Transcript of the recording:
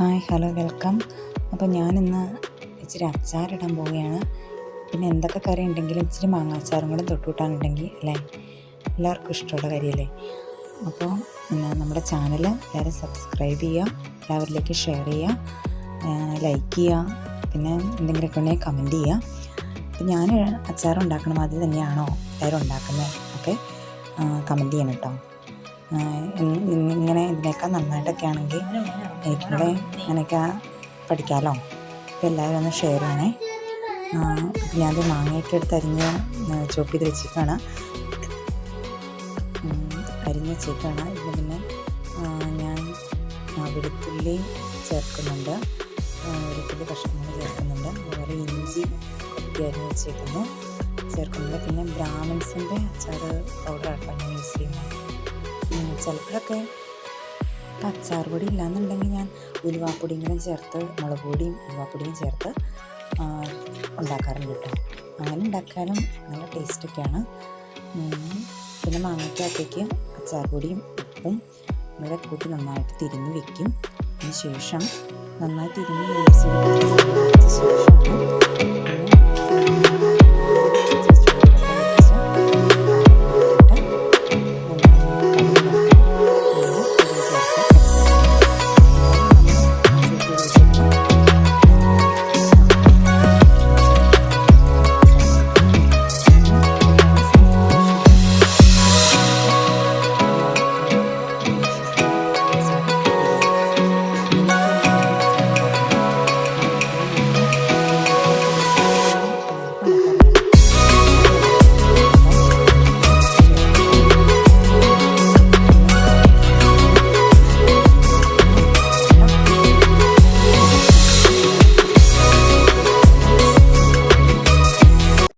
Hi hello welcome. അപ്പോൾ ഞാനിന്ന് ഇച്ചിരി അച്ചാറിടാൻ പോവുകയാണ്. പിന്നെ എന്തൊക്കെ കറി ഉണ്ടെങ്കിലും ഇച്ചിരി മാങ്ങാച്ചാറും കൂടെ തൊട്ടുകൂട്ടാനുണ്ടെങ്കിൽ അല്ലേ? എല്ലാവർക്കും ഇഷ്ടമുള്ള കാര്യമല്ലേ അപ്പോൾ നമ്മുടെ ചാനൽ എല്ലാവരും സബ്സ്ക്രൈബ് ചെയ്യുക എല്ലാവരിലേക്ക് ഷെയർ ചെയ്യുക ലൈക്ക് ചെയ്യുക പിന്നെ എന്തെങ്കിലുമൊക്കെ ഉണ്ടെങ്കിൽ കമന്റ് ചെയ്യുക. അപ്പോൾ ഞാൻ അച്ചാർ ഉണ്ടാക്കണ മാതിരി തന്നെയാണോ എല്ലാവരും ഉണ്ടാക്കുന്നത്? ഒക്കെ കമന്റ് ചെയ്യണം കേട്ടോ. ഇങ്ങനെ ഇതിനേക്കാൾ നന്നായിട്ടൊക്കെ ആണെങ്കിൽ എനിക്കിവിടെ അങ്ങനെയൊക്കെ പഠിക്കാമല്ലോ അപ്പോൾ എല്ലാവരും ഒന്ന് ഷെയർ ചെയ്യണേ ഞാനത് മാങ്ങയൊക്കെ എടുത്ത് അരിഞ്ഞ് ചോപ്പ് ചെയ്ത് വെച്ചിട്ടാണ് അരിഞ്ഞ് വെച്ചിട്ടാണ് ഇതിന് പിന്നെ ഞാൻ വെളുത്തുള്ളി ചേർക്കുന്നുണ്ട്. വെളുത്തുള്ളി കഷ്ണങ്ങൾ ചേർക്കുന്നുണ്ട്. അതുപോലെ ഇഞ്ചി കൊത്തി അരിഞ്ഞ് വെച്ചേക്കുന്നു ചേർക്കുന്നുണ്ട് പിന്നെ ബ്രാഹ്മിൻസിന്റെ പൗഡർ ഞാൻ യൂസ് ചിലപ്പോഴൊക്കെ അച്ചാർ പൊടി ഇല്ലാന്നുണ്ടെങ്കിൽ ഞാൻ ഉലുവാപ്പൊടിയെങ്കിലും ചേർത്ത് മുളക് പൊടിയും ഉലുവാപ്പൊടിയും ചേർത്ത് ഉണ്ടാക്കാറുണ്ട് കേട്ടോ. അങ്ങനെ ഉണ്ടാക്കാനും നല്ല ടേസ്റ്റൊക്കെയാണ് പിന്നെ മാങ്ങയ്ക്കകത്തേക്ക് അച്ചാർ പൊടിയും ഉപ്പും ഇവിടെ കൂട്ടി നന്നായിട്ട് തിരിഞ്ഞ് വെക്കും. അതിന് ശേഷം നന്നായി തിരിഞ്ഞ് ശേഷമാണ്